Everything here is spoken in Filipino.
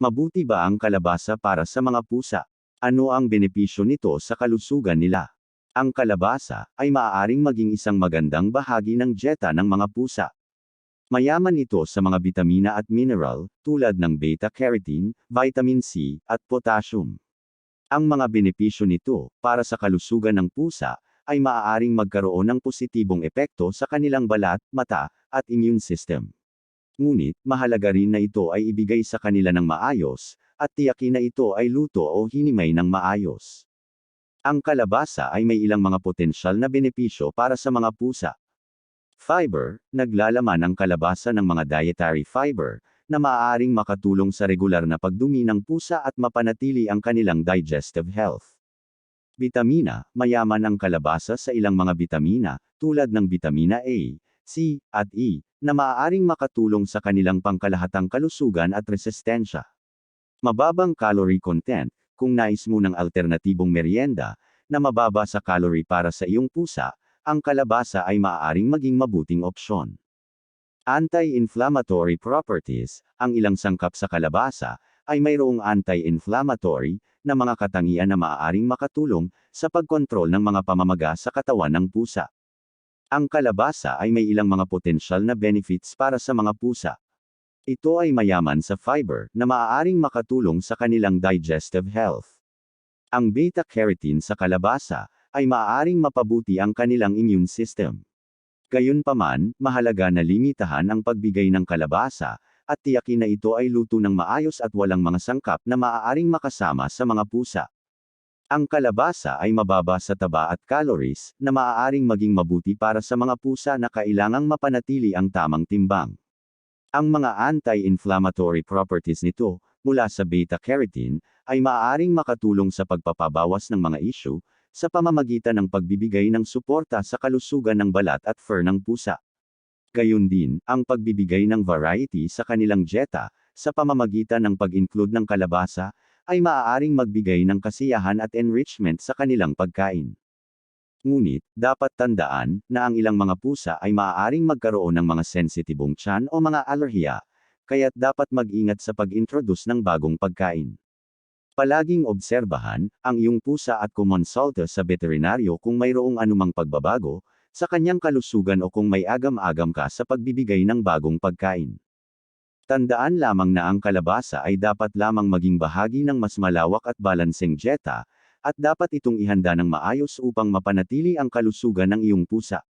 Mabuti ba ang kalabasa para sa mga pusa? Ano ang benepisyo nito sa kalusugan nila? Ang kalabasa ay maaaring maging isang magandang bahagi ng dieta ng mga pusa. Mayaman ito sa mga bitamina at mineral, tulad ng beta-carotene, vitamin C, at potassium. Ang mga benepisyo nito, para sa kalusugan ng pusa, ay maaaring magkaroon ng positibong epekto sa kanilang balat, mata, at immune system. Ngunit, mahalaga rin na ito ay ibigay sa kanila ng maayos, at tiyakin na ito ay luto o hinimay ng maayos. Ang kalabasa ay may ilang mga potensyal na benepisyo para sa mga pusa. Fiber, naglalaman ang kalabasa ng mga dietary fiber, na maaaring makatulong sa regular na pagdumi ng pusa at mapanatili ang kanilang digestive health. Bitamina, mayaman ang kalabasa sa ilang mga bitamina, tulad ng bitamina A, C, at E, na maaaring makatulong sa kanilang pangkalahatang kalusugan at resistensya. Mababang calorie content, kung nais mo ng alternatibong merienda, na mababa sa calorie para sa iyong pusa, ang kalabasa ay maaaring maging mabuting opsyon. Anti-inflammatory properties, ang ilang sangkap sa kalabasa, ay mayroong anti-inflammatory, na mga katangian na maaaring makatulong, sa pagkontrol ng mga pamamaga sa katawan ng pusa. Ang kalabasa ay may ilang mga potensyal na benefits para sa mga pusa. Ito ay mayaman sa fiber, na maaaring makatulong sa kanilang digestive health. Ang beta-carotene sa kalabasa, ay maaaring mapabuti ang kanilang immune system. Gayunpaman, mahalaga na limitahan ang pagbigay ng kalabasa, at tiyakin na ito ay luto ng maayos at walang mga sangkap na maaaring makasama sa mga pusa. Ang kalabasa ay mababa sa taba at calories, na maaaring maging mabuti para sa mga pusa na kailangang mapanatili ang tamang timbang. Ang mga anti-inflammatory properties nito, mula sa beta-carotene, ay maaaring makatulong sa pagpapabawas ng mga issue, sa pamamagitan ng pagbibigay ng suporta sa kalusugan ng balat at fur ng pusa. Gayun din, ang pagbibigay ng variety sa kanilang dieta, sa pamamagitan ng pag-include ng kalabasa, ay maaaring magbigay ng kasiyahan at enrichment sa kanilang pagkain. Ngunit, dapat tandaan, na ang ilang mga pusa ay maaaring magkaroon ng mga sensitibong tiyan o mga alerhiya, kaya't dapat mag-ingat sa pag-introduce ng bagong pagkain. Palaging obserbahan, ang iyong pusa at kumonsulta sa veterinaryo kung mayroong anumang pagbabago, sa kanyang kalusugan o kung may agam-agam ka sa pagbibigay ng bagong pagkain. Tandaan lamang na ang kalabasa ay dapat lamang maging bahagi ng mas malawak at balanseng dieta, at dapat itong ihanda ng maayos upang mapanatili ang kalusugan ng iyong pusa.